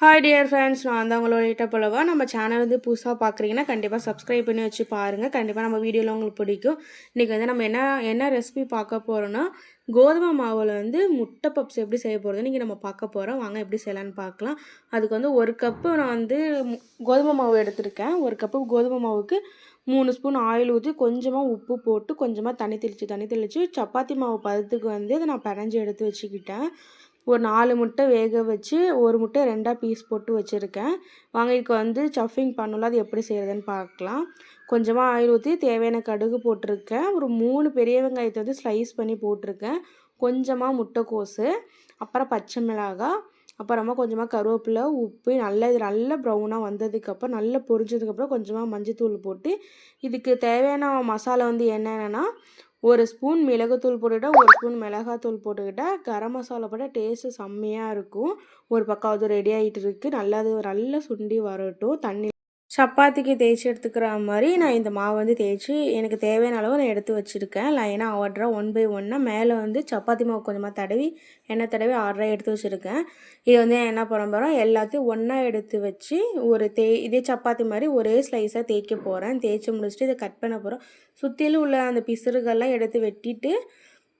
Hi dear friends நான் தான் உங்களோட இட்ட போலவா. நம்ம சேனல் வந்து புதுசாக பார்க்குறீங்கன்னா கண்டிப்பாக சப்ஸ்கிரைப் பண்ணி வச்சு பாருங்கள் கண்டிப்பாக நம்ம வீடியோவில் உங்களுக்கு பிடிக்கும். இன்றைக்கி வந்து நம்ம என்ன என்ன ரெசிபி பார்க்க போகிறோன்னா கோதுமை மாவில் வந்து முட்டை பப்ஸ் எப்படி செய்ய போகிறது இன்றைக்கி நம்ம பார்க்க போகிறோம் வாங்க எப்படி செய்யலான்னு பார்க்கலாம். அதுக்கு வந்து ஒரு கப்பு நான் வந்து கோதுமை மாவு எடுத்திருக்கேன். ஒரு கப்பு கோதுமை மாவுக்கு மூணு ஸ்பூன் ஆயில் ஊற்றி கொஞ்சமாக உப்பு போட்டு கொஞ்சமாக தண்ணி தெளித்து தண்ணி தெளித்து சப்பாத்தி மாவு பதத்துக்கு வந்து அதை நான் பிணைஞ்சு எடுத்து வச்சுக்கிட்டேன். ஒரு நாலு முட்டை வேக வச்சு ஒரு முட்டை ரெண்டாக பீஸ் போட்டு வச்சுருக்கேன். வாங்க இதுக்கு வந்து சஃபிங் பண்ணல அது எப்படி செய்கிறதுன்னு பார்க்கலாம். கொஞ்சமாக ஆயில் ஊற்றி தேவையான கடுகு போட்டிருக்கேன். ஒரு மூணு பெரிய வெங்காயத்தை வந்து ஸ்லைஸ் பண்ணி போட்டிருக்கேன். கொஞ்சமாக முட்டைக்கோஸு அப்புறம் பச்சை மிளகாய் அப்புறமா கொஞ்சமாக கருவேப்பிலை உப்பு நல்லா இது நல்லா ப்ரௌனாக வந்ததுக்கப்புறம் நல்லா பொரிஞ்சதுக்கப்புறம் கொஞ்சமாக மஞ்சத்தூள் போட்டு இதுக்கு தேவையான மசாலா வந்து என்னென்னா ஒரு ஸ்பூன் மிளகுத்தூள் போட்டுக்கிட்டால் ஒரு ஸ்பூன் மிளகாத்தூள் போட்டுக்கிட்டால் கரம் மசாலா போட்டால் டேஸ்ட்டு செம்மையாக இருக்கும். ஒரு பக்கம் அது ரெடி ஆகிட்டு இருக்குது நல்லா அது நல்லா சுண்டி வரட்டும். தண்ணி சப்பாத்திக்கு தேய்ச்சி எடுத்துக்கிற மாதிரி நான் இந்த மாவு வந்து தேய்ச்சி எனக்கு தேவையான அளவு நான் எடுத்து வச்சுருக்கேன். லைனாக ஆர்டராக ஒன் பை ஒன்னாக மேலே வந்து சப்பாத்தி மாவு கொஞ்சமாக தடவி எண்ணெய் தடவி ஆர்டராக எடுத்து வச்சுருக்கேன். இது வந்து என்ன பண்ண போகிறோம் எல்லாத்தையும் ஒன்றா எடுத்து வச்சு ஒரு தே இதே சப்பாத்தி மாதிரி ஒரே ஸ்லைஸாக தேய்க்க போகிறேன் தேய்ச்சி முடிச்சுட்டு இதை கட் பண்ண போகிறோம் சுற்றிலும் உள்ள அந்த பிசுறுகள்லாம் எடுத்து வெட்டிட்டு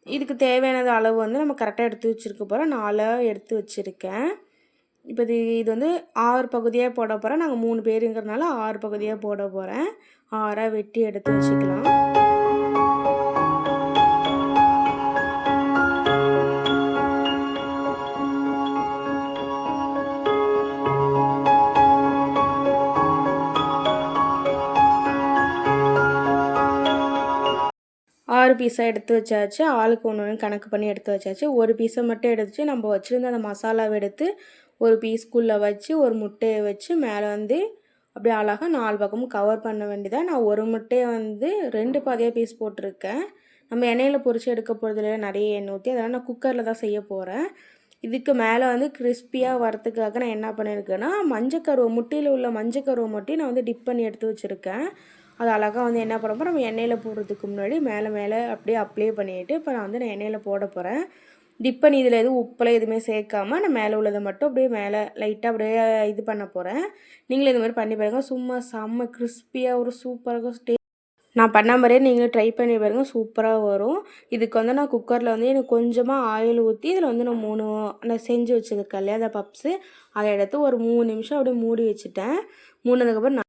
இதுக்கு தேவையானது அளவு வந்து நம்ம கரெக்டாக எடுத்து வச்சுருக்க போகிறோம் நாலாக எடுத்து வச்சுருக்கேன். இப்போ இது இது வந்து ஆறு பகுதியாக போட போகிறேன் நாங்கள் மூணு பேருங்கிறனால ஆறு பகுதியாக போட போகிறேன் ஆறாக வெட்டி எடுத்து வச்சுக்கலாம். ஆறு பீஸாக எடுத்து வச்சாச்சு. ஆளுக்கு ஒன்று ஒன்று கணக்கு பண்ணி எடுத்து வச்சாச்சு. ஒரு பீஸை மட்டும் எடுத்து நம்ம வச்சுருந்த அந்த மசாலாவை எடுத்து ஒரு பீஸ்குள்ளே வச்சு ஒரு முட்டையை வச்சு மேலே வந்து அப்படியே அழகாக நாலு பக்கமும் கவர் பண்ண வேண்டியதாக நான் ஒரு முட்டையை வந்து ரெண்டு பாதியாக பீஸ் போட்டிருக்கேன். நம்ம எண்ணெயில் பொரித்து எடுக்க போகிறதுல நிறைய எண்ணெய் ஊற்றி அதெல்லாம் நான் குக்கரில் தான் செய்ய போகிறேன் இதுக்கு மேலே வந்து கிறிஸ்பியாக வரத்துக்காக நான் என்ன பண்ணியிருக்கேன்னா மஞ்சக்கருவை முட்டையில் உள்ள மஞ்சக்கருவை மட்டும் நான் வந்து டிப் பண்ணி எடுத்து வச்சுருக்கேன். அது அழகாக வந்து என்ன பண்ண போகிறோம் நம்ம எண்ணெயில் போடுறதுக்கு முன்னாடி மேலே மேலே அப்படியே அப்ளை பண்ணிவிட்டு இப்போ நான் வந்து நான் எண்ணெயில் போட போகிறேன் டிப் பண்ணி இதில் எதுவும் உப்பெல்லாம் எதுவுமே சேர்க்காம நான் மேலே உள்ளதை மட்டும் அப்படியே மேலே லைட்டாக அப்படியே இது பண்ண போகிறேன் நீங்களும் இது மாதிரி பண்ணி பாருங்கள் சும்மா செம்ம கிறிஸ்பியாக ஒரு சூப்பராக இருக்கும். நான் பண்ண மாதிரியே நீங்களும் ட்ரை பண்ணி பாருங்க. சூப்பராக வரும். இதுக்கு வந்து நான் குக்கரில் வந்து எனக்கு கொஞ்சமாக ஆயில் ஊற்றி இதில் வந்து நான் மூணு நான் செஞ்சு வச்சுருக்கேன் இல்லையா அந்த பப்ஸு அதை எடுத்து ஒரு மூணு நிமிஷம் அப்படியே மூடி வச்சுட்டேன். மூணுனதுக்கப்புறம்